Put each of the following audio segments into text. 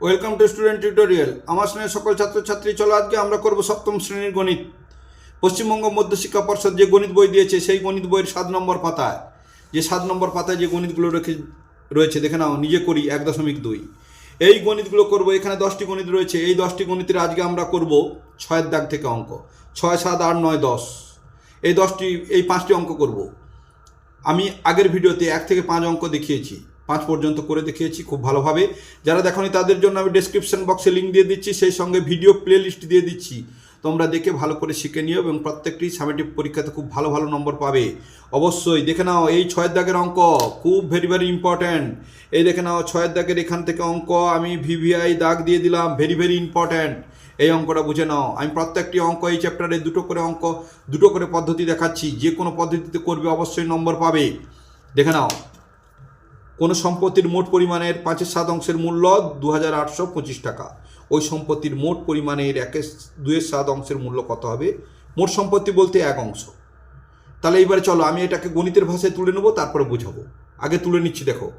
Welcome to student tutorial আমার স্নেহের সকল ছাত্রছাত্রী, চলো আজকে আমরা করব সপ্তম শ্রেণির গণিত। পশ্চিমবঙ্গ মধ্যশিক্ষা পর্ষদ যে গণিত বই দিয়েছে, সেই গণিত বইয়ের সাত নম্বর পাতায়, যে সাত নম্বর পাতায় যে গণিতগুলো রেখে রয়েছে, দেখে নাও, নিজে করি এক দশমিক দুই। এই গণিতগুলো করব, এখানে দশটি গণিত রয়েছে। এই দশটি গণিতের আজকে আমরা করব ছয়ের দাগ থেকে অঙ্ক। ছয়, সাত, আট, নয়, দশ। এই দশটি, এই পাঁচটি অঙ্ক করব। আমি আগের ভিডিওতে এক থেকে পাঁচ অঙ্ক দেখিয়েছি। পাঁচ পর্যন্ত করে দেখিয়েছি, খুব ভালোভাবে। যারা দেখনি তাদের জন্য আমি ডেসক্রিপশন বক্সে লিঙ্ক দিয়ে দিচ্ছি, সেই সঙ্গে ভিডিও প্লে লিস্ট দিয়ে দিচ্ছি। তোমরা দেখে ভালো করে শিখে নিও এবং প্রত্যেকটি সামেটিভ পরীক্ষাতে খুব ভালো ভালো নম্বর পাবে। অবশ্যই দেখে নাও, এই ছয়ের দাগের অঙ্ক খুব ভেরি ভেরি ইম্পর্ট্যান্ট এই দেখে নাও, ছয়ের দাগের এখান থেকে অঙ্ক আমি ভিভিআই দাগ দিয়ে দিলাম ভেরি ভেরি ইম্পর্ট্যান্ট এই অঙ্কটা বুঝে নাও। আমি প্রত্যেকটি অঙ্ক এই চ্যাপ্টারে দুটো করে অঙ্ক, দুটো করে পদ্ধতি দেখাচ্ছি। যে কোনো পদ্ধতিতে করবে অবশ্যই নম্বর পাবে। দেখে নাও। কোনো সম্পত্তির মোট পরিমাণের পাঁচের সাত অংশের মূল্য দু হাজার আটশো পঁচিশ টাকা। ওই সম্পত্তির মোট পরিমাণের একের দুয়ের সাত অংশের মূল্য কত হবে? মোট সম্পত্তি বলতে এক অংশ। তাহলে এইবারে চলো, আমি এটাকে গণিতের ভাষায় তুলে নেব, তারপরে বুঝাবো। আগে তুলে নিচ্ছি, দেখো।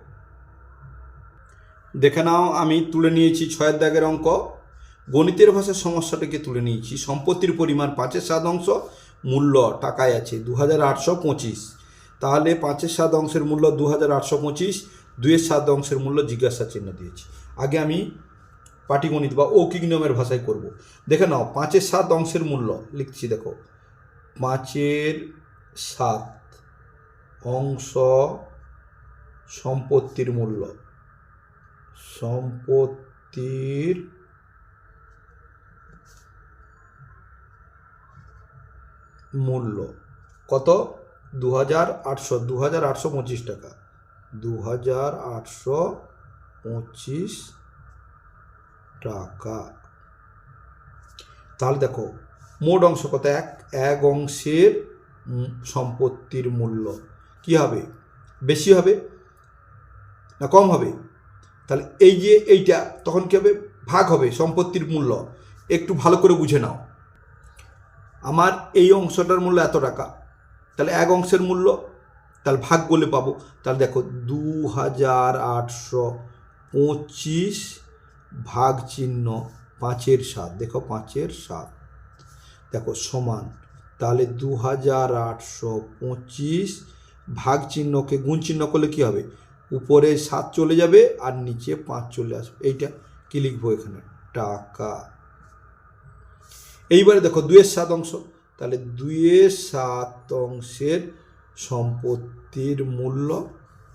দেখে নাও, আমি তুলে নিয়েছি ছয়ের দাগের অঙ্ক। গণিতের ভাষার সমস্যাটাকে তুলে নিয়েছি। সম্পত্তির পরিমাণ পাঁচের সাত অংশ, মূল্য টাকায় আছে দু হাজার আটশো পঁচিশ। তাহলে পাঁচের সাত অংশের মূল্য দু হাজার আটশো পঁচিশ, দুইয়ের সাত অংশের মূল্য জিজ্ঞাসা চিহ্ন দিয়েছি। আগে আমি পাটিগণিত বা ঔকিক নিয়মের ভাষায় করব। দেখে নাও, পাঁচের সাত অংশের মূল্য লিখছি, দেখো। পাঁচের সাত অংশ সম্পত্তির মূল্য। সম্পত্তির মূল্য কত? দু হাজার আটশো দু হাজার আটশো পঁচিশ টাকা। দু হাজার আটশো পঁচিশ টাকা। তাহলে দেখো, মোট অংশ কত? এক এক অংশের সম্পত্তির মূল্য। কি হবে? বেশি হবে না কম হবে? তাহলে এই যে এইটা, তখন কী হবে? ভাগ হবে সম্পত্তির মূল্য। একটু ভালো করে বুঝে নাও। আমার এই অংশটার মূল্য এত টাকা। তাহলে এক অংশের মূল্য, তাহলে ভাগ করলে পাবো। তাহলে দেখো দু হাজার আটশো পঁচিশ ভাগ চিহ্ন পাঁচের সাত, দেখো পাঁচের সাত। দেখো সমান, তাহলে দু হাজার আটশো পঁচিশ ভাগ চিহ্নকে গুণ চিহ্ন করলে কী হবে? উপরে সাত চলে যাবে আর নিচে পাঁচ চলে আসবে। এইটা কি লিখব এখানে? টাকা। এইবারে দেখো দুইয়ের সাত অংশ। তাহলে দুইয়ের সাত অংশের সম্পত্তির মূল্য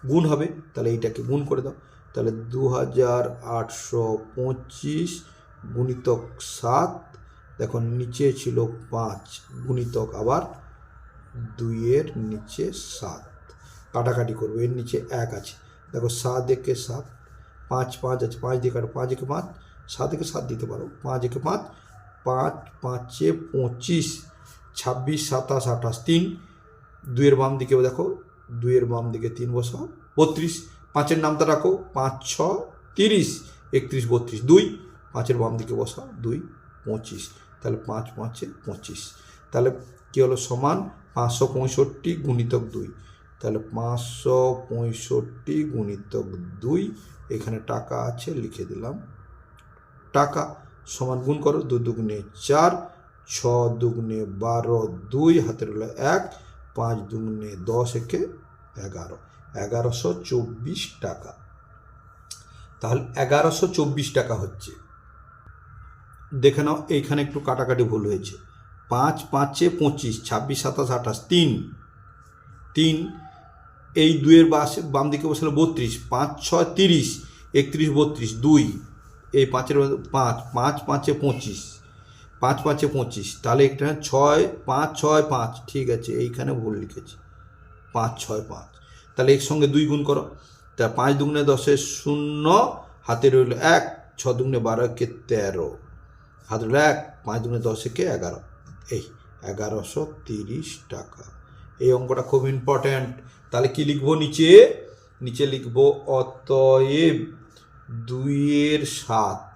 গুণ হবে। তাহলে এইটাকে গুণ করে দাও। তাহলে দু হাজার আটশো পঁচিশ গুণিতক সাত, দেখো নিচে ছিল পাঁচ, গুণিতক আবার দুইয়ের নিচে সাত। কাটাকাটি করব, এর নিচে এক আছে। দেখো সাত একে সাত, পাঁচ পাঁচ আছে, পাঁচ দিয়ে কাটো, পাঁচ একে পাঁচ, সাত একে সাত দিতে পারো, পাঁচ একে পাঁচ পাঁচ পাঁচে পঁচিশ। ছাব্বিশ, সাতাশ, আঠাশ, তিন। দুইয়ের বাম দিকে দেখো, দুইয়ের বাম দিকে তিন বসাও, বত্রিশ। পাঁচের নামটা রাখো, পাঁচ, ছ, তিরিশ। একত্রিশ, বত্রিশ, দুই। পাঁচের বাম দিকে বসাও, দুই, পঁচিশ। তাহলে পাঁচ, পাঁচে পঁচিশ। তাহলে কী হলো সমান? পাঁচশো পঁয়ষট্টি গুণিতক দুই। তাহলে পাঁচশো পঁয়ষট্টি গুণিতক দুই, এখানে টাকা আছে, লিখে দিলাম। টাকা সমান গুণ করো দু দুগুণে চার। ছ দুগুণে বারো, দুই হাতের হলো এক, পাঁচ দুগুণে দশ, একে এগারো। এগারোশো চব্বিশ টাকা। তাহলে এগারোশো চব্বিশ টাকা হচ্ছে। দেখে নাও, এইখানে একটু কাটাকাটি ভুল হয়েছে। পাঁচ পাঁচে পঁচিশ, ছাব্বিশ, সাতাশ, আঠাশ, তিন। তিন, এই দুইয়ের বাসে, বাম দিকে বসলে বত্রিশ। পাঁচ, ছয়, তিরিশ, একত্রিশ, বত্রিশ, দুই। এই পাঁচের পাঁচ পাঁচ পাঁচে পঁচিশ। পাঁচ পাঁচে পঁচিশ, তাহলে এখানে ছয় পাঁচ ছয় পাঁচ, ঠিক আছে, এইখানে ভুল লিখেছি। পাঁচ, ছয়, পাঁচ, তাহলে এর সঙ্গে দুই গুণ করো, তা পাঁচ দুগুণে দশে শূন্য, হাতে রইল এক, ছ দুগুণে বারো একে তেরো, হাতে রইল এক, পাঁচ দুগুণে দশ একে এগারো, এই এগারোশো তিরিশ টাকা। এই অঙ্কটা খুব ইম্পর্ট্যান্ট তাহলে কি লিখব নিচে? নিচে লিখব অতএব দুইয়ের সাত।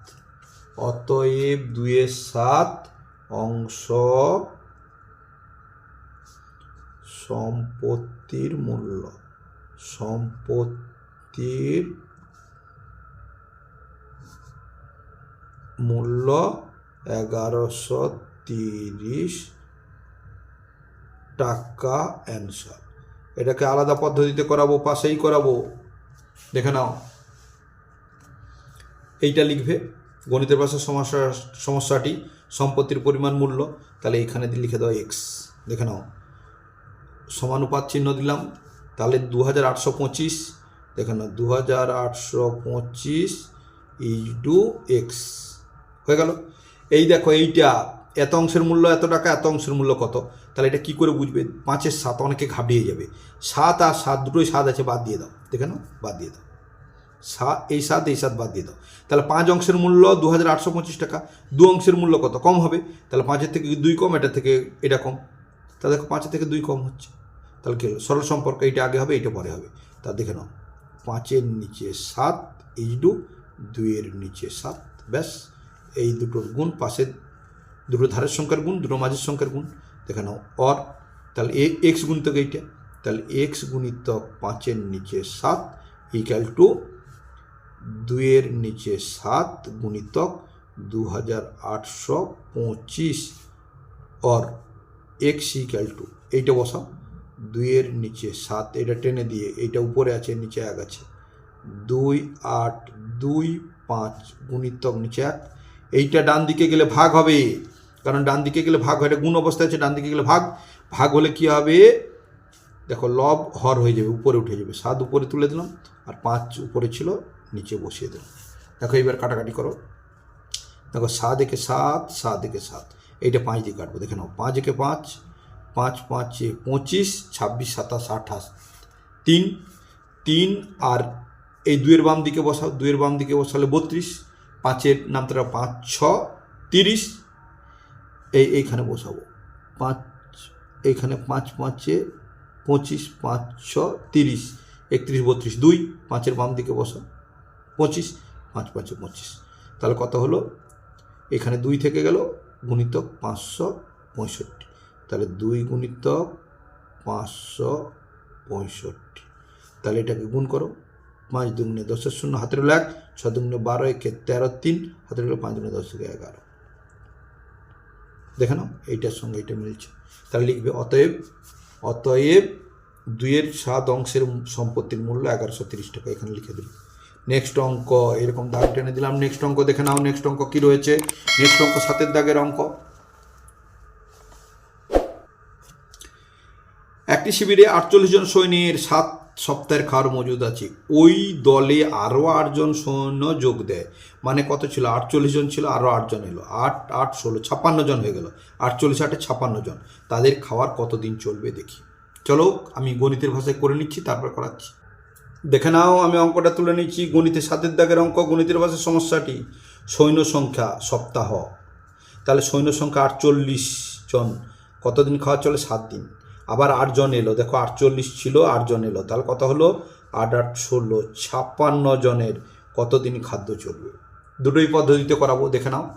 অতএব দুইয়ের সাত অংশ সম্পত্তির মূল্য। সম্পত্তির মূল্য এগারোশো তিরিশ টাকা অ্যান্সার। এটাকে আলাদা পদ্ধতিতে করাবো, পাশেই করাবো। দেখে নাও। এইটা লিখবে। গণিতের ভাষার সমস্যা, সমস্যাটি, সম্পত্তির পরিমাণ মূল্য, তাহলে এখানে লিখে দাও এক্স দেখে নাও। সমানুপাত চিহ্ন দিলাম, তাহলে দু হাজার আটশো পঁচিশ, দেখে নাও দু হাজার আটশো পঁচিশ ইজ টু এক্স হয়ে গেল। এই দেখো, এইটা, এত অংশের মূল্য এত টাকা, এত অংশের মূল্য কত? তাহলে এটা কি করে বুঝবে? পাঁচের সাত অনেকে ঘাবড়িয়ে যাবে। সাত আর সাত, দুটোই সাত আছে, বাদ দিয়ে দাও। দেখে নাও, বাদ দিয়ে দাও। সাত, এই সাত এই সাত বাদ দিয়ে দাও। তাহলে পাঁচ অংশের মূল্য দু হাজার আটশো পঁচিশ টাকা। দু অংশের মূল্য কত? কম হবে। তাহলে পাঁচের থেকে দুই কম এটা থেকে এটা কম। তাহলে দেখো, পাঁচের থেকে দুই কম হচ্ছে। তাহলে কি সরল সম্পর্ক, এইটা আগে হবে, এইটা পরে হবে। তা দেখে নাও। পাঁচের নিচে সাত এই ডু দুইয়ের নিচে সাত, ব্যাস। এই দুটোর গুণ পাশের দুটো ধারের সংখ্যার গুণ, দুটো মাঝের সংখ্যার গুণ। দেখে নাও, অর, তাহলে এ, এক্স গুণিতক এইটা। তাহলে এক্স গুণিতক পাঁচের নিচে সাত ইকাল টু দুইয়ের নিচে সাত গুণিতক দু হাজার আটশো পঁচিশ। অর এক্স ইকাল টু এইটা বসাও। দুইয়ের নিচে সাত, এটা টেনে দিয়ে, এইটা উপরে আছে, নিচে এক আছে। দুই আট, দুই পাঁচ গুণিতক নিচে এক। এইটা ডান দিকে গেলে ভাগ হবে, কারণ ডান দিকে গেলে ভাগ হয়, এটা গুণ অবস্থায় আছে, ডান দিকে গেলে ভাগ। ভাগ হলে কি হবে? দেখো, লব হর হয়ে যাবে, উপরে উঠে যাবে। সাত উপরে তুলে দিলাম, আর পাঁচ উপরে ছিল নিচে বসিয়ে দিলাম দেখো এবার কাটাকাটি করো। দেখো সাত একে সাত সাত একে সাত। এইটা পাঁচ দিয়ে কাটবো। দেখে নাও, পাঁচ একে পাঁচ পাঁচ, পাঁচে পঁচিশ, ছাব্বিশ, সাতাশ, আঠাশ। তিন তিন আর এই দুয়ের বাম দিকে বসাও দুয়ের বাম দিকে বসালে বত্রিশ। পাঁচের নামটা পাঁচ, ছ, তিরিশ। এই, এইখানে বসাবো। পাঁচ, এইখানে পাঁচ, পাঁচে পঁচিশ, পাঁচ, ছ, তিরিশ। একত্রিশ, বত্রিশ, দুই। পাঁচের বাম দিকে বসাও। পঁচিশ, পাঁচ, পাঁচে, পঁচিশ। তাহলে কত হলো? এখানে দুই থেকে গেল, গুণিতক পাঁচশো পঁয়ষট্টি। তাহলে দুই গুণিতক পাঁচশো পঁয়ষট্টি। তাহলে এটাকে গুণ করো। পাঁচ দুগুণে দশের শূন্য, হাতের এক। ছ দুগুণে বারো, একে তেরো, তিন। হাতের হলো পাঁচ দুগুণে দশ থেকে এগারো। দেখে নাও, এইটার সঙ্গে এটা মিলছে। তাহলে লিখবে, অতএব অতএব দুইয়ের সাত অংশের সম্পত্তির মূল্য এগারোশো তিরিশ টাকা। এখানে লিখে দিল নেক্সট অঙ্ক, এরকম দাগ টেনে দিলাম। নেক্সট অঙ্ক দেখে নাও নেক্সট অঙ্ক কী রয়েছে? নেক্সট অঙ্ক সাতের দাগের অঙ্ক। একটি শিবিরে আটচল্লিশ জন সৈন্যের সাত সপ্তাহের খাওয়ার মজুদ আছে। ওই দলে আরও আটজন সৈন্য যোগ দেয়। মানে কত ছিল? আটচল্লিশ জন ছিল, আরও আটজন এলো। আট আট, ষোলো, ছাপ্পান্ন জন হয়ে গেল। আটচল্লিশ, আটে ছাপ্পান্ন জন। তাদের খাওয়ার কতদিন চলবে দেখি। চলো, আমি গণিতের ভাষায় করে নিচ্ছি, তারপর করাচ্ছি। দেখে নাও, আমি অঙ্কটা তুলে নিচ্ছি। গণিতের সাতের দাগের অঙ্ক, গণিতের ভাষার সমস্যাটি? সৈন্য সংখ্যা সপ্তাহ। তাহলে সৈন্য সংখ্যা আটচল্লিশ জন। কতদিন খাওয়া চলে? সাত দিন। আবার আটজন এলো। দেখো, আটচল্লিশ ছিল আটজন এলো। তাহলে কত হলো? আট আট, ষোলো, ছাপ্পান্ন জনের কতদিন খাদ্য চলবে? দুটোই পদ্ধতিতে করাবো, দেখে নাও।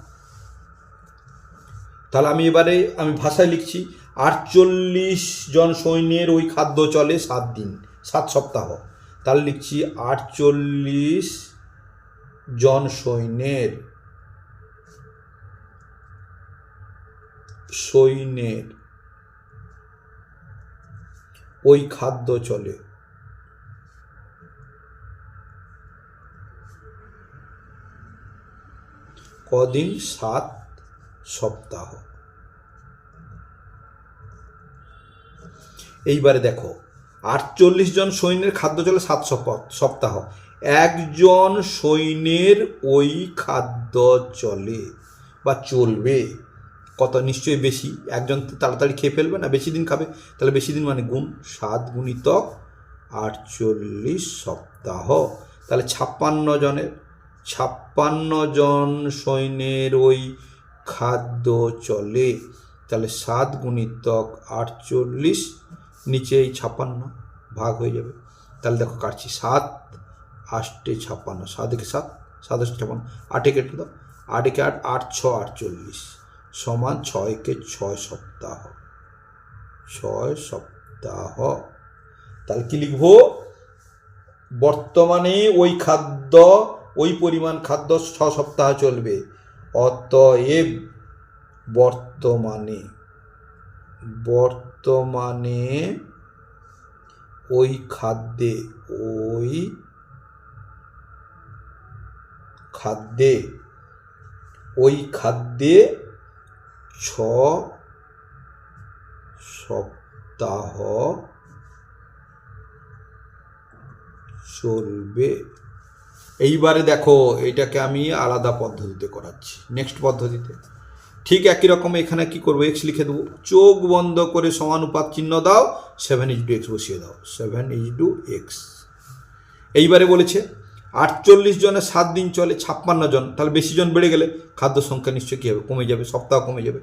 তাহলে আমি এবারে, আমি ভাষায় লিখছি, আটচল্লিশ জন সৈন্যের ওই খাদ্য চলে সাত দিন, সাত সপ্তাহ। তাহলে লিখছি আটচল্লিশ জন সৈন্যের। সৈন্যের। ওই খাদ্য চলে। কদিন? সাত সপ্তাহ। এইবারে দেখো আটচল্লিশ জন সৈন্যের খাদ্য চলে সাত সপ- সপ্তাহ। একজন সৈন্যের ওই খাদ্য চলে বা চলবে। কত? নিশ্চয়ই বেশি। একজন তাড়াতাড়ি খেয়ে ফেলবে না, বেশি দিন খাবে। তাহলে বেশি দিন মানে গুণ সাত গুণিতক আটচল্লিশ সপ্তাহ। তাহলে ছাপ্পান্ন জনের, ছাপ্পান্ন জন সৈন্যের ওই খাদ্য চলে। তাহলে সাত গুণিতক আটচল্লিশ নিচে এই ছাপ্পান্ন ভাগ হয়ে যাবে। তাহলে দেখো কাটছি সাত আষ্টে ছাপ্পান্ন সাত একে সাত সাত আষ্টে ছাপ্পান্ন আটে কেটে দাও আট একে আট আট, ছ, আটচল্লিশ, সমান ছয়কে ছয় সপ্তাহ ছয় সপ্তাহ। তাহলে কি লিখব? বর্তমানে ওই খাদ্য, ওই পরিমাণ খাদ্য ছ সপ্তাহ চলবে। অতএব বর্তমানে বর্তমানে ওই খাদ্যে ওই খাদ্যে ওই খাদ্যে ছ সপ্তাহ চলবে। এইবারে দেখো, এটাকে আমি আলাদা পদ্ধতিতে করাচ্ছি। নেক্সট পদ্ধতিতে। ঠিক একই রকম এখানে কি করব? এক্স লিখে দেবো। চোখ বন্ধ করে সমানুপাত চিহ্ন দাও সেভেন ইজ টু এক্স বসিয়ে দাও। সেভেন ইজ টু এক্স এইবারে বলেছে, আটচল্লিশ জনে সাত দিন চলে, ছাপ্পান্ন জন। তাহলে বেশি জন বেড়ে গেলে খাদ্য সংখ্যা নিশ্চয়ই কী হবে? কমে যাবে, সপ্তাহ কমে যাবে।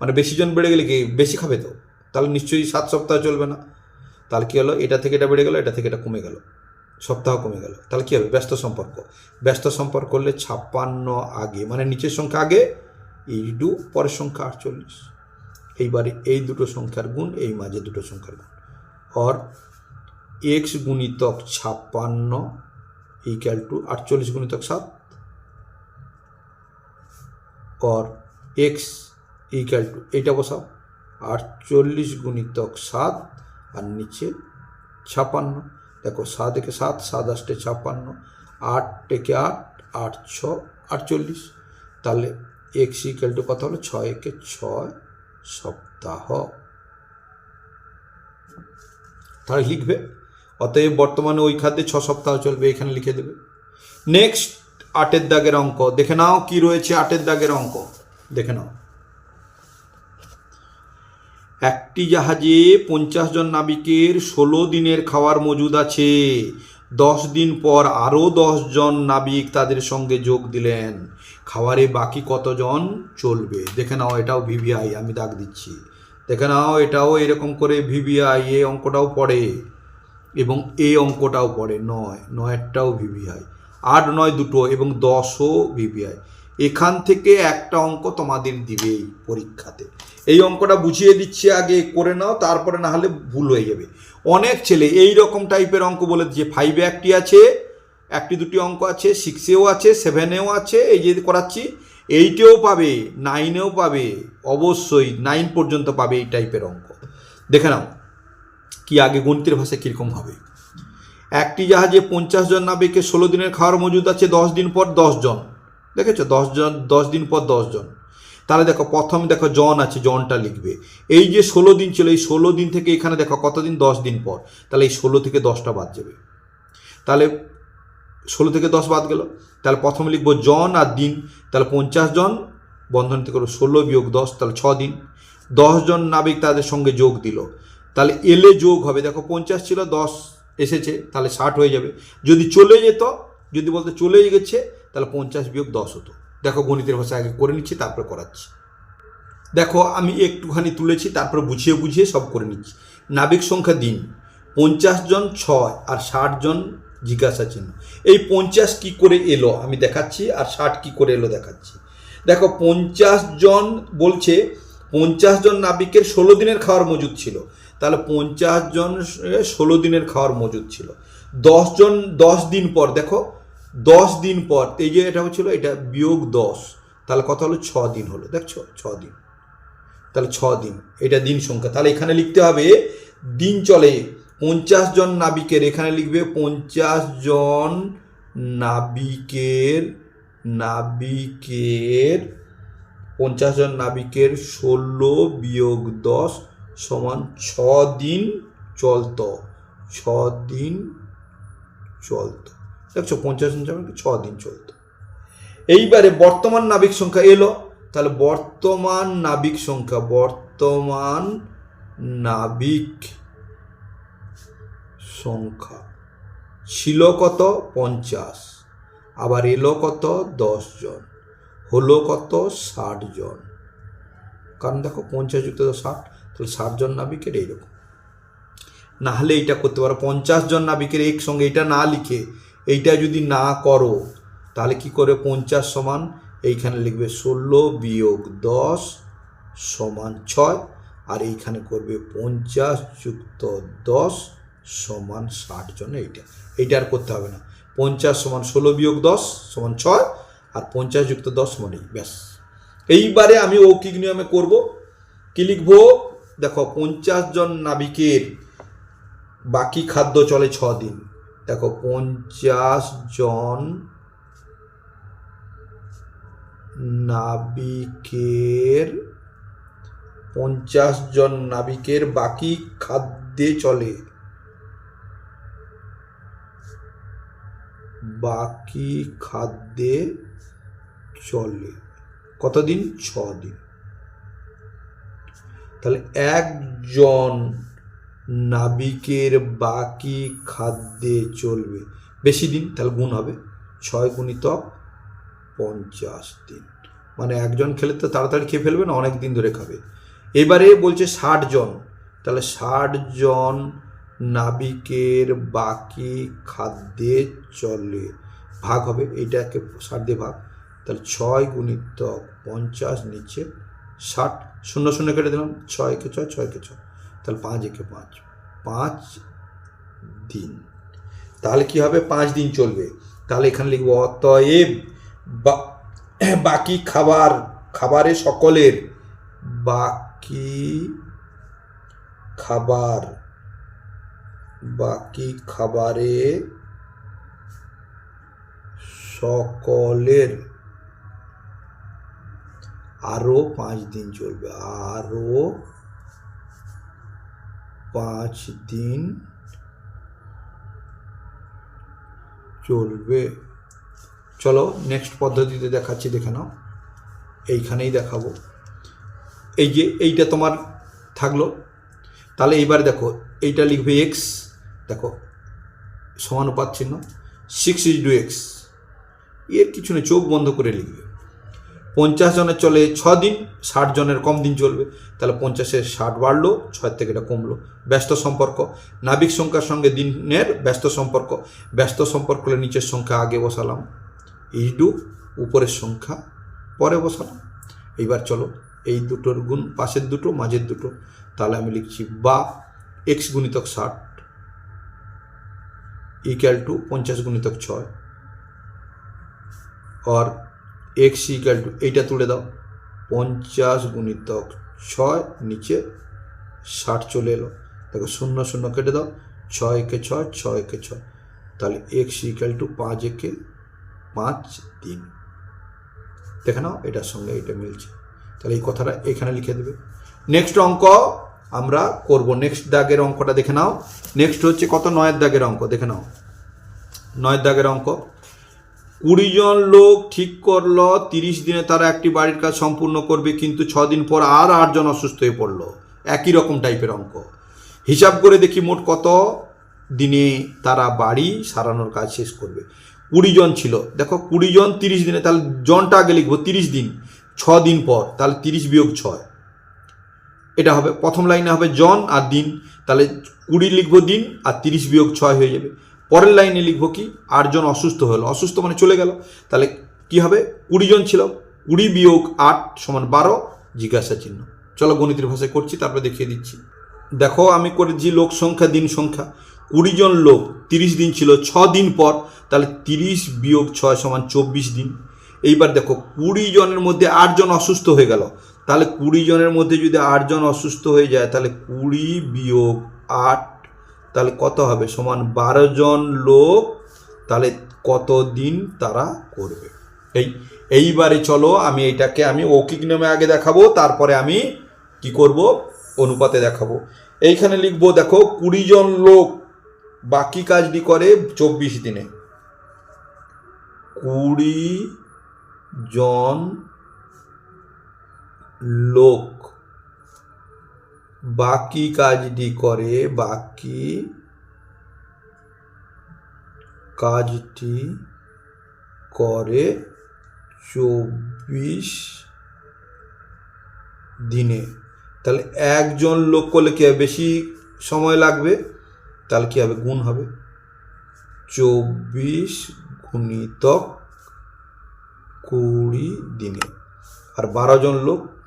মানে বেশি জন বেড়ে গেলে কি? বেশি খাবে তো? তাহলে নিশ্চয়ই সাত সপ্তাহ চলবে না। তাহলে কী হলো? এটা থেকে এটা বেড়ে গেলো, এটা থেকে এটা কমে গেল। সপ্তাহ কমে গেল। তাহলে কী হবে? ব্যস্ত সম্পর্ক। ব্যস্ত সম্পর্ক করলে ছাপ্পান্ন আগে মানে নিচের সংখ্যা আগে ইডু, পরের সংখ্যা আটচল্লিশ। এইবারে এই দুটো সংখ্যার গুণ, এই মাঝে দুটো সংখ্যার গুণ। অর এক্স গুণিতক ছাপ্পান্ন ইক্যাল টু আটচল্লিশ গুণিতক সাত। অর এক্স ইক্যাল টু এইটা বসাও। আটচল্লিশ গুণিতক সাত আর নিচে ছাপান্ন দেখো, সাত একে সাত সাত আষ্টে ছাপ্পান্ন। আট একে আট আট ছ, আটচল্লিশ। তাহলে এক্স ইক্যাল টু কত হলো? ছয় একে ছয় সপ্তাহ। তাহলে লিখবে, অতএব বর্তমানে ওই খাদ্যে ছ সপ্তাহ চলবে, এখানে লিখে দেবে। নেক্সট আটের দাগের অঙ্ক। দেখে নাও কি রয়েছে আটের দাগের অঙ্ক। দেখে নাও। একটি জাহাজে পঞ্চাশ জন নাবিকের ষোলো দিনের খাওয়ার মজুদ আছে। দশ দিন পর আরও জন নাবিক তাদের সঙ্গে যোগ দিলেন। খাবারে বাকি কতজন চলবে? দেখে নাও, এটাও ভিভিআই, আমি দাগ দিচ্ছি। দেখে নাও, এটাও এরকম করে ভিভিআই, এ অঙ্কটাও পড়ে এবং এই অঙ্কটাও পড়ে। নয়, নয়েরটাও ভিভিআই, আট, নয় দুটো এবং দশও ভিভিআই। এখান থেকে একটা অঙ্ক তোমাদের দিবেই পরীক্ষাতে। এই অঙ্কটা বুঝিয়ে দিচ্ছি আগে, করে নাও, তারপরে না হলে ভুল হয়ে যাবে। অনেক ছেলে এই রকম টাইপের অঙ্ক বলে যে ফাইভে একটি আছে, একটি দুটি অঙ্ক আছে সিক্সেও আছে সেভেনেও আছে, এই যে করাচ্ছি এইটেও পাবে নাইনেও পাবে, অবশ্যই নাইন পর্যন্ত পাবে এই টাইপের অঙ্ক। দেখে নাও, কি আগে গণিতের ভাষায় কীরকম হবে। একটি জাহাজে পঞ্চাশ জন নাবিকে ষোলো দিনের খাওয়ার মজুদ আছে দশ দিন পর দশ জন। দেখেছ? দশ জন, দশ দিন পর দশ জন। তাহলে দেখো, প্রথম দেখো জন আছে, জনটা লিখবে। এই যে ষোলো দিন ছিল, এই ষোলো দিন থেকে এখানে দেখো, কতদিন? দশ দিন পর। তাহলে এই ষোলো থেকে দশটা বাদ যাবে। তাহলে ষোলো থেকে দশ বাদ গেল। তাহলে প্রথমে লিখব জন আর দিন। তাহলে পঞ্চাশ জন বন্ধন থেকে ষোলো বিয়োগ দশ, তাহলে ছ দিন। জন নাবিক তাদের সঙ্গে যোগ দিল। তাহলে এলে যোগ হবে। দেখো, পঞ্চাশ ছিল, দশ এসেছে, তাহলে ষাট হয়ে যাবে। যদি চলে যেত, যদি বলতে চলে গেছে, তাহলে পঞ্চাশ বিয়োগ দশ হতো। দেখো গণিতের ভাষা আগে করে নিচ্ছি, তারপরে করাচ্ছি। দেখো আমি একটুখানি তুলেছি, তারপরে বুঝিয়ে বুঝিয়ে সব করে নিচ্ছি। নাবিক সংখ্যা দিন, পঞ্চাশ জন ছয় আর ষাট জন জিজ্ঞাসা চিহ্ন। এই পঞ্চাশ কি করে এলো? আমি দেখাচ্ছি আর ষাট কি করে এলো দেখাচ্ছি। দেখো পঞ্চাশ জন বলছে, পঞ্চাশ জন নাবিকের ষোলো দিনের খাওয়ার মজুদ ছিল। তাহলে পঞ্চাশ জন ষোলো দিনের খাওয়ার মজুদ ছিল। দশ জন, দশ দিন পর দেখো দশ দিন পর এই যে এটা হচ্ছিল, এটা বিয়োগ দশ, তাহলে কথা হলো? ছ দিন হলো। দেখছ? ছ দিন। তাহলে ছ দিন। এটা দিন সংখ্যা। তাহলে এখানে লিখতে হবে, দিন চলে পঞ্চাশ জন নাবিকের। এখানে লিখবে, পঞ্চাশ জন নাবিকের নাবিকের, পঞ্চাশ জন নাবিকের ষোলো বিয়োগ দশ সমান ছ দিন চলত। ছ দিন চলত। দেখছ পঞ্চাশ জন যেমন ছ দিন চলত। এইবারে বর্তমান নাবিক সংখ্যা এলো, তাহলে বর্তমান নাবিক সংখ্যা, বর্তমান নাবিক সংখ্যা ছিল কত? পঞ্চাশ। আবার এলো কত? দশ জন। হলো কত? ষাট জন। কারণ দেখো পঞ্চাশ যুক্ত ষাট, তাহলে ষাট জন নাবিকের এইরকম। না হলে এইটা করতে পারো। পঞ্চাশ জন নাবিকের একসঙ্গে এটা না লিখে এইটা যদি না করো, তাহলে কি করে পঞ্চাশ সমান, এইখানে লিখবে ষোলো বিয়োগ দশ সমান ছয়, আর এইখানে করবে পঞ্চাশ যুক্ত দশ সমান ষাট জন এইটা। এইটা আর করতে হবে না। পঞ্চাশ সমান ষোলো বিয়োগ দশ সমান ছয়, আর পঞ্চাশ যুক্ত দশ মানেই ব্যাস। এইবারে আমি ঔকিক নিয়মে করব। কি লিখব? দেখো, পঞ্চাশ জন নাবিকের বাকি খাদ্য চলে ছ দিন দেখো, পঞ্চাশ জন নাবিকের, পঞ্চাশ জন নাবিকের বাকি খাদ্যে চলে। বাকি খাদ্যে চলে। কতদিন? ছ দিন তাহলে একজন নাবিকের বাকি খাদ্যে চলবে। বেশি দিন, তাহলে গুণ হবে। ছয় গুণিতক পঞ্চাশ দিন। মানে একজন খেলে তো তাড়াতাড়ি খেয়ে ফেলবে না, অনেক দিন ধরে খাবে। এবারে বলছে ষাট জন। তাহলে ষাট জন নাবিকের বাকি খাদ্যে চলে। ভাগ হবে এইটাকে ষাট দিয়ে ভাগ। তাহলে ছয় গুণিতক পঞ্চাশ নিচে ষাট। শূন্য শূন্য কেটে দিলাম, ছয়কে ছয় ছয়কে ছয়। তাহলে পাঁচ একে পাঁচ পাঁচ দিন। তাহলে কি হবে? পাঁচ দিন চলবে। তাহলে এখানে লিখব অতএব বাকি খাবার, খাবারে সকলের বাকি খাবার, বাকি খাবারে সকলের আরও পাঁচ দিন চলবে। আরও পাঁচ দিন চলবে। চলো নেক্সট পদ্ধতিতে দেখাচ্ছি, দেখে নাও। এইখানেই দেখাবো। এই যে এইটা তোমার থাকল। তাহলে এইবার দেখো, এইটা লিখবে এক্স দেখো, সমানুপাত চিহ্ন সিক্স ইজ টু এক্সের কিছু নেই, চোখ বন্ধ করে লিখবে। পঞ্চাশ জনের চলে ছ দিন, ষাট জনের কম দিন চলবে। তাহলে পঞ্চাশের ষাট বাড়লো ছয় থেকে এটা কমলো। ব্যস্ত সম্পর্ক। নাবিক সংখ্যার সঙ্গে দিনের ব্যস্ত সম্পর্ক। ব্যস্ত সম্পর্ক হলে নিচের সংখ্যা আগে বসালাম। ইডু উপরের সংখ্যা পরে বসালাম। এইবার চলো, এই দুটোর গুণ, পাশের দুটো, মাঝের দুটো। তাহলে আমি লিখছি বা, এক্স গুণিতক ষাট ইকুয়াল টু পঞ্চাশ গুণিতক ছয়। আর এক্স ইকুয়াল টু এইটা তুলে দাও। পঞ্চাশ গুণিতক ছয়, নিচে ষাট চলে এলো। দেখো শূন্য শূন্য কেটে দাও, ছয় একে ছয় ছয় একে ছয়। তাহলে এক্স ইকুয়াল টু পাঁচ একে পাঁচ দিন দেখে নাও, এটার সঙ্গে এটা মিলছে। তাহলে এই কথাটা এখানে লিখে দেবে। নেক্সট অঙ্ক আমরা করব। নেক্সট দাগের অঙ্কটা দেখে নাও। নেক্সট হচ্ছে কত? নয়ের দাগের অঙ্ক। দেখে নাও। নয়ের দাগের অঙ্ক। কুড়ি জন লোক ঠিক করল, তিরিশ দিনে তারা একটি বাড়ির কাজ সম্পূর্ণ করবে, কিন্তু ছ দিন পর আর আটজন অসুস্থ হয়ে পড়ল। একই রকম টাইপের অঙ্ক। হিসাব করে দেখি মোট কত দিনে তারা বাড়ি সারানোর কাজ শেষ করবে। কুড়ি জন ছিল। দেখো কুড়ি জন তিরিশ দিনে, তাহলে জনটা আগে লিখব, তিরিশ দিন, ছ দিন পর, তাহলে তিরিশ বিয়োগ ছয়। এটা হবে, প্রথম লাইনে হবে জন আর দিন। তাহলে কুড়ি লিখব দিন আর তিরিশ বিয়োগ ছয় হয়ে যাবে। পরের লাইনে লিখব কি? আটজন অসুস্থ হলো। অসুস্থ মানে চলে গেল। তাহলে কি হবে? কুড়ি জন ছিল। কুড়ি বিয়োগ আট সমান বারো, জিজ্ঞাসা চিহ্ন। চলো গণিতের ভাষায় করছি, তারপরে দেখিয়ে দিচ্ছি। দেখো, আমি করেছি লোক সংখ্যা, দিন সংখ্যা। কুড়ি জন লোক, তিরিশ দিন ছিল, ছ দিন পর, তাহলে তিরিশ বিয়োগ ছয় সমান চব্বিশ দিন। এইবার দেখো কুড়ি জনের মধ্যে আটজন অসুস্থ হয়ে গেল। তাহলে কুড়ি জনের মধ্যে যদি আটজন অসুস্থ হয়ে যায়, তাহলে কুড়ি বিয়োগ আট তাহলে কত হবে? সমান বারো জন লোক, তাহলে কত দিন তারা করবে? এই, এইবারে চলো, আমি এইটাকে আমি ঔকিক নামে আগে দেখাবো, তারপরে আমি কি করব? অনুপাতে দেখাবো। এইখানে লিখব, দেখো, কুড়ি জন লোক বাকি কাজটি করে চব্বিশ দিনে। কুড়ি জন লোক বাকি কাজটি করে, বাকি কাজটি করে চব্বিশ দিনে। তাহলে একজন লোক করলে কি বেশি সময় লাগবে? তাহলে কি হবে? গুণ হবে। চব্বিশ গুণিতক কুড়ি দিনে। আর বারো জন লোক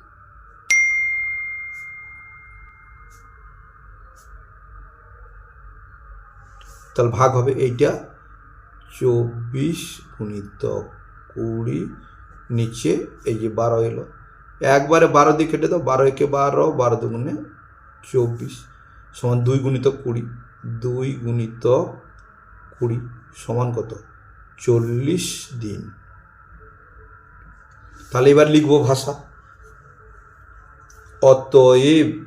তাহলে ভাগ হবে এইটা। চব্বিশ গুণিত কুড়ি, নিচে এই যে বারো এলো। একবারে বারো দিয়ে কেটে দাও, বারো একে বারো বারো দুগুণে চব্বিশ সমান দুই গুণিত কুড়ি। দুই গুণিত কুড়ি সমান কত? চল্লিশ দিন। তাহলে এবার লিখব ভাষা। অতএব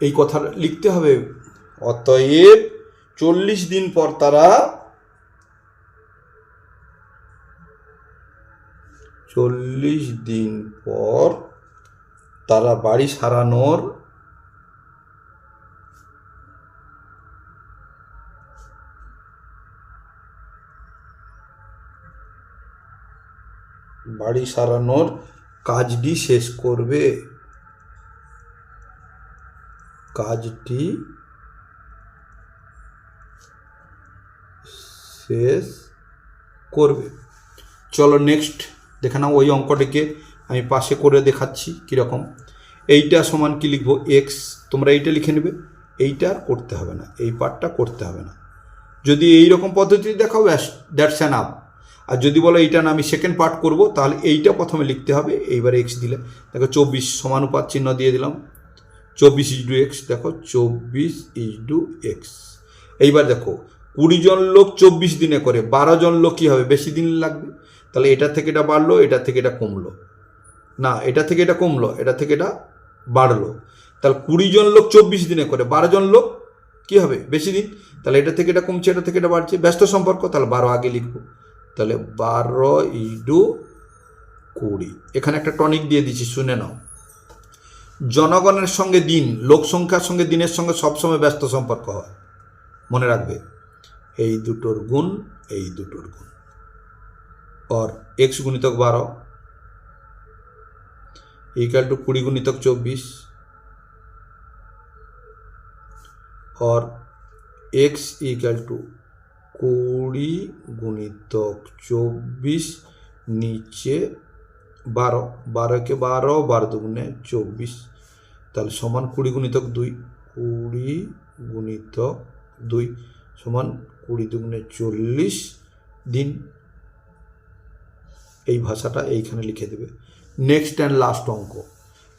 এই কথা লিখতে হবে। অতএব চল্লিশ দিন পর তারা চল্লিশ দিন পর তারা বাড়ি সারানোর বাড়ি সারানোর কাজটি শেষ করবে। কাজটি শেষ করবে। চলো নেক্সট দেখে নাও ওই অঙ্কটিকে। আমি পাশে করে দেখাচ্ছি কীরকম। এইটা সমান কি লিখব? এক্স তোমরা এইটা লিখে নেবে। এইটা আর করতে হবে না। এই পার্টটা করতে হবে না। যদি এই রকম পদ্ধতি দেখাও, ব্যাস দ্যাটস অ্যান আপ আর যদি বলো এইটা না, আমি সেকেন্ড পার্ট করব, তাহলে এইটা প্রথমে লিখতে হবে। এইবার এক্স দিলে। দেখো চব্বিশ সমানুপাত চিহ্ন দিয়ে দিলাম। চব্বিশ ইজ ডু এক্স দেখো চব্বিশ ইজ ডু এক্স এইবার দেখো কুড়ি জন লোক চব্বিশ দিনে করে, বারো জন লোক কী হবে? বেশি দিন লাগবে? তাহলে এটা থেকে এটা বাড়লো, এটা থেকে এটা কমলো। না, এটা থেকে এটা কমলো, এটা থেকে এটা বাড়লো। তাহলে কুড়ি জন লোক চব্বিশ দিনে করে, বারো জন লোক কী হবে? বেশি দিন? তাহলে এটা থেকে এটা কমছে, এটা থেকে এটা বাড়ছে। ব্যস্ত সম্পর্ক? তাহলে বারো আগে লিখব। তাহলে বারো ইডু কুড়ি। এখানে একটা টনিক দিয়ে দিচ্ছি, শুনে নাও। জনগণের সঙ্গে দিন, লোক সংখ্যার সঙ্গে দিনের সঙ্গে সবসময় ব্যস্ত সম্পর্ক হয়। মনে রাখবে। এই দুটোর গুণ এই দুটোর গুণ और एक्स गुणितक बारह इक्वल टू कुड़ी गुणितक चौबीस और एक्स इक्वल टू কুড়ি গুণিতক চব্বিশ নিচে বারো বারোকে বারো বারো দুগুণে চব্বিশ তাহলে সমান কুড়ি গুণিতক দুই কুড়ি গুণিতক দুই সমান কুড়ি দুগুণে চল্লিশ দিন এই ভাষাটা এইখানে লিখে দেবে। নেক্সট অ্যান্ড লাস্ট অঙ্ক।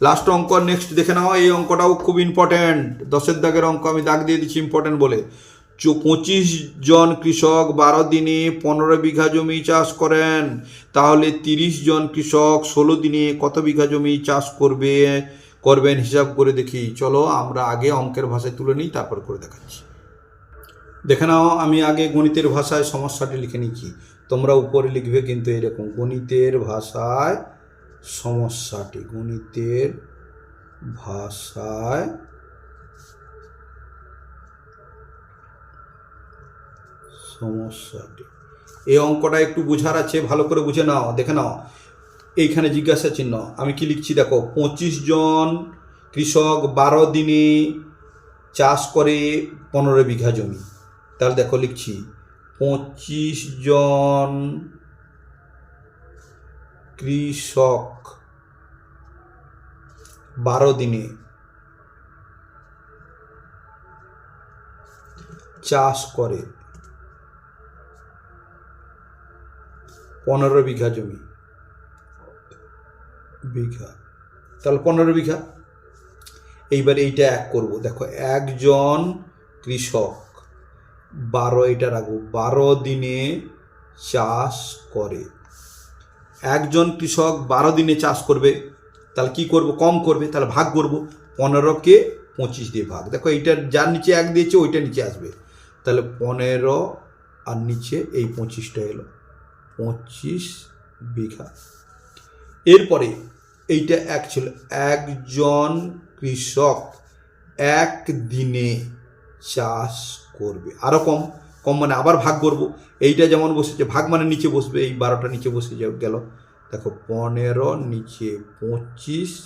লাস্ট অঙ্ক নেক্সট দেখে নাও, এই অঙ্কটাও খুব ইম্পর্ট্যান্ট দশের দাগের অঙ্ক আমি দাগ দিয়ে দিচ্ছি ইম্পর্ট্যান্ট বলে। পঁচিশ জন কৃষক বারো দিনে পনেরো বিঘা জমি চাষ করেন। তাহলে তিরিশ জন কৃষক ষোলো দিনে কত বিঘা জমি চাষ করবে, করবেন, হিসাব করে দেখি। চলো আমরা আগে অঙ্কের ভাষায় তুলে নিই, তারপর করে দেখাচ্ছি। দেখে নাও, আমি আগে গণিতের ভাষায় সমস্যাটি লিখে নিচ্ছি। তোমরা উপরে লিখবে কিন্তু এরকম, গণিতের ভাষায় সমস্যাটি, গণিতের ভাষায় সমস্যাটি। এই অঙ্কটা একটু বোঝার আছে, ভালো করে বুঝে নাও, দেখে নাও। এইখানে জিজ্ঞাসা চিহ্ন, আমি কি লিখছি দেখো, পঁচিশ জন কৃষক বারো দিনে চাষ করে পনেরো বিঘা জমি। তাহলে দেখো লিখছি, পঁচিশ জন কৃষক বারো দিনে চাষ করে পনেরো বিঘা জমি। বিঘা। তাহলে পনেরো বিঘা। এইবার এইটা এক করব। দেখো একজন কৃষক বারো এটা রাখব। বারো দিনে চাষ করে। একজন কৃষক বারো দিনে চাষ করবে, তাহলে কি করব? কম করবে, তাহলে ভাগ করব। পনেরোকে পঁচিশ দিয়ে ভাগ। দেখো এইটা যার নিচে এক দিয়েছে, ওইটা নিচে আসবে। তাহলে পনেরো আর নিচে এই পঁচিশটা এলো। পঁচিশ বিঘা। এরপরে এইটা এক ছিল। একজন কৃষক এক দিনে চাষ করবে। আরও কম কম মানে আবার ভাগ করব। এইটা যেমন বসেছে ভাগ মানে নিচে বসবে, এই বারোটা নিচে বসে গেল। দেখো, পনেরো নিচে পঁচিশ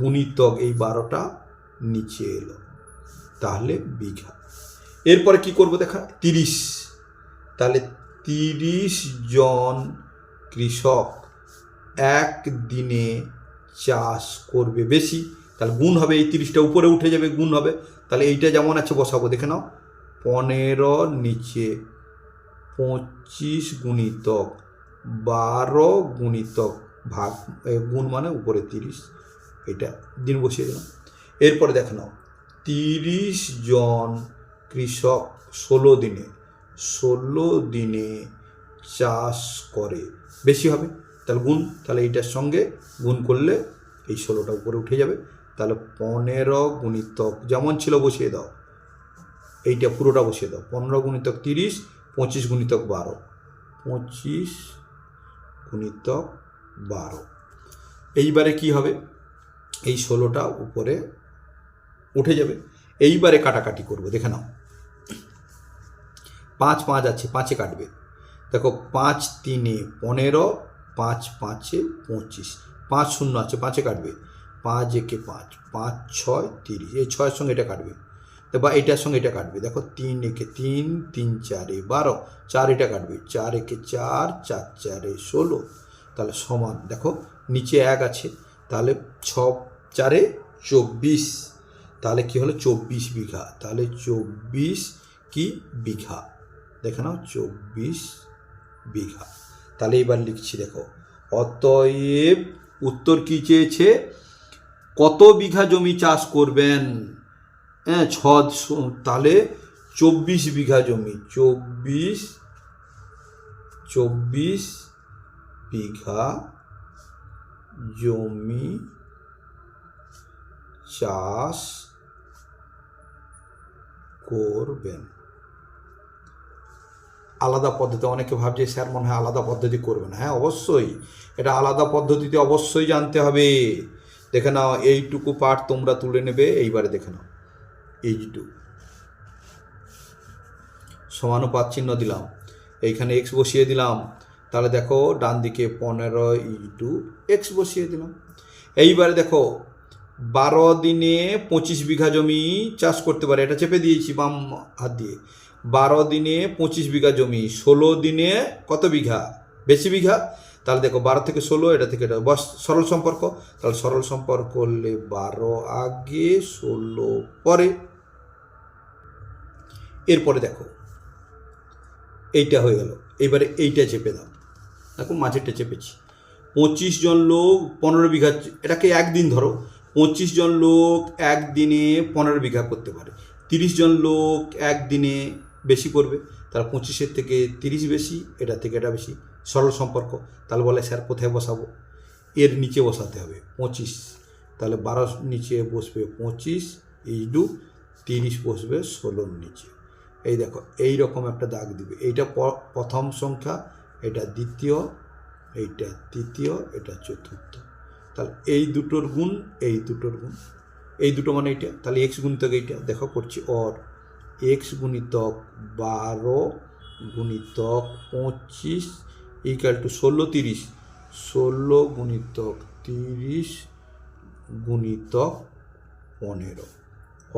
গুণিতক এই বারোটা নিচে এলো। তাহলে বিঘা। এরপরে কি করব দেখা? তিরিশ। তাহলে তিরিশ জন কৃষক এক দিনে চাষ করবে বেশি। তাহলে গুণ হবে, এই তিরিশটা উপরে উঠে যাবে, গুণ হবে। তাহলে এইটা যেমন আছে বসাবো। দেখে নাও। পনেরো নিচে পঁচিশ গুণিতক বারো গুণিতক ভাগ গুণ মানে উপরে তিরিশ। এটা দিন বসিয়ে দিলাম। এরপরে দেখে নাও। তিরিশ জন কৃষক ষোলো দিনে ষোলো দিনে চাষ করে। বেশি হবে? তাহলে গুণ, তাহলে এইটার সঙ্গে গুণ করলে এই ষোলোটা উপরে উঠে যাবে। তাহলে পনেরো গুণিতক যেমন ছিল বসিয়ে দাও। এইটা পুরোটা বসিয়ে দাও। পনেরো গুণিতক তিরিশ, পঁচিশ গুণিতক বারো। পঁচিশ গুণিতক বারো। এইবারে কি হবে? এই ষোলোটা উপরে উঠে যাবে। এইবারে কাটাকাটি করব, দেখে নাও। পাঁচ পাঁচ আছে, পাঁচে কাটবে। দেখো, পাঁচ তিনে পনেরো, পাঁচ পাঁচে পঁচিশ। পাঁচ শূন্য আছে, পাঁচে কাটবে। পাঁচ একে পাঁচ পাঁচ ছয় তিরিশ। এই ছয়ের সঙ্গে এটা কাটবে। বা এটার সঙ্গে এটা কাটবে। দেখো তিন একে তিন তিন চারে বারো। চার এটা কাটবে। চার একে চার চার চারে ষোলো। তাহলে সমান, দেখো নিচে এক আছে। তাহলে ছ চারে চব্বিশ। তাহলে কি হলো? চব্বিশ বিঘা। তাহলে চব্বিশ কি বিঘা? দেখে নাও, চব্বিশ বিঘা। তাহলে এবার লিখছি, দেখো। অতএব উত্তর কি চেয়েছে? কত বিঘা জমি চাষ করবেন? হ্যাঁ ছ তাহলে চব্বিশ বিঘা জমি, চব্বিশ চব্বিশ বিঘা জমি চাষ করবেন। আলাদা পদ্ধতি, অনেকে ভাবছে, স্যার, মনে হয় আলাদা পদ্ধতি করবেন হ্যাঁ অবশ্যই। এটা আলাদা পদ্ধতিতে অবশ্যই জানতে হবে। দেখে নাও, এইটুকু পার্ট তোমরা তুলে নেবে, এইবারে দেখে নাও। এইটুকু সমানুপাত চিহ্ন দিলাম। এইখানে এক্স বসিয়ে দিলাম। তাহলে দেখো ডান দিকে পনেরো ইন্টু এক্স বসিয়ে দিলাম। এইবারে দেখো বারো দিনে পঁচিশ বিঘা জমি চাষ করতে পারে। এটা চেপে দিয়েছি বাম হাত দিয়ে। বারো দিনে পঁচিশ বিঘা জমি, ষোলো দিনে কত বিঘা? বেশি বিঘা? তাহলে দেখো বারো থেকে ষোলো, এটা থেকে এটা বস সরল সম্পর্ক। তাহলে সরল সম্পর্ক করলে বারো আগে ষোলো পরে এরপরে দেখো। এইটা হয়ে গেল। এবারে এইটা চেপে দাও। দেখো, মাঝেরটা চেপেছি। পঁচিশ জন লোক পনেরো বিঘা এটাকে একদিন ধরো। পঁচিশ জন লোক একদিনে পনেরো বিঘা করতে পারে। তিরিশ জন লোক একদিনে বেশি করবে। তার পঁচিশের থেকে তিরিশ বেশি, এটা থেকে এটা বেশি। সরল সম্পর্ক। তাহলে বলে, স্যার, কোথায় বসাবো? এর নিচে বসাতে হবে পঁচিশ। তাহলে বারো নিচে বসবে পঁচিশ ইডু তিরিশ বসবে ষোলোর নিচে। এই দেখো, এই রকম একটা দাগ দিবে। এইটা প্রথম সংখ্যা, এটা দ্বিতীয়, এইটা তৃতীয়, এটা চতুর্থ। তাহলে এই দুটোর গুণ, এই দুটোর গুণ। এই দুটো মানে এইটা। তাহলে এক্স গুণিতক এইটা। দেখো, করছি অর। এক্স গুণিতক বারো গুণিতক পঁচিশ ইকাল টু ষোলো তিরিশ। ষোলো গুণিতক তিরিশ গুণিতক পনেরো।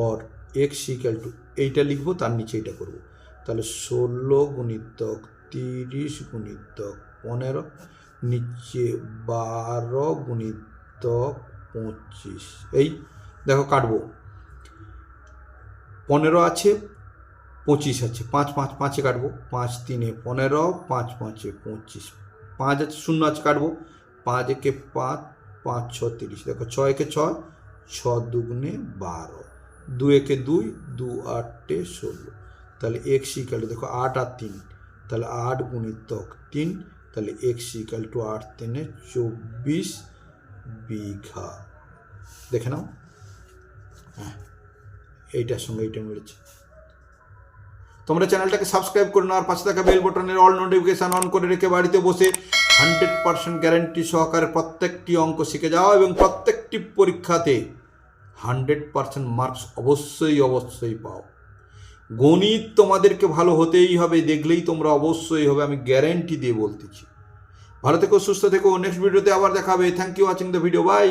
অর এক্স ইকাল টু এইটা লিখব, তার নিচে এইটা করব। তাহলে ষোলো গুণিতক তিরিশ গুণিতক পনেরো, নিচে বারো গুণিতক পঁচিশ। এই দেখো কাটবো। পনেরো আছে, পঁচিশ আছে। পাঁচ পাঁচ, পাঁচে কাটবো। পাঁচ তিনে পনেরো, পাঁচ, পাঁচে পঁচিশ। পাঁচ আছে, শূন্য আছে, কাটবো। পাঁচ একে পাঁচ পাঁচ, ছ, তিরিশ। দেখো ছয় একে ছয় ছ দুগুণে বারো। দু একে দুই, দু আটে ষোলো। তাহলে এক্স ইকাল টু দেখো আট আর তিন, তাহলে আট গুণিতক তিন, তাহলে এক্স ইকাল টু আট তিনে চব্বিশ বিঘা। দেখে নাও। হ্যাঁ এইটার সঙ্গে এইটা মিলেছে। তোমরা চ্যানেলটাকে সাবস্ক্রাইব করে নাও আর পাশে থাকা বেল বটনের অল নোটিফিকেশান অন করে রেখে বাড়িতে বসে হান্ড্রেড পার্সেন্ট গ্যারান্টি সহকারে প্রত্যেকটি অঙ্ক শিখে যাও এবং প্রত্যেকটি পরীক্ষাতে হান্ড্রেড পারসেন্ট মার্কস অবশ্যই অবশ্যই পাও। গণিত তোমাদেরকে ভালো হতেই হবে, দেখলেই তোমরা অবশ্যই হবে, আমি গ্যারেন্টি দিয়ে বলতেছি। ভালো থেকো, সুস্থ থেকো নেক্সট ভিডিওতে আবার দেখাবে। Thank you watching the video bye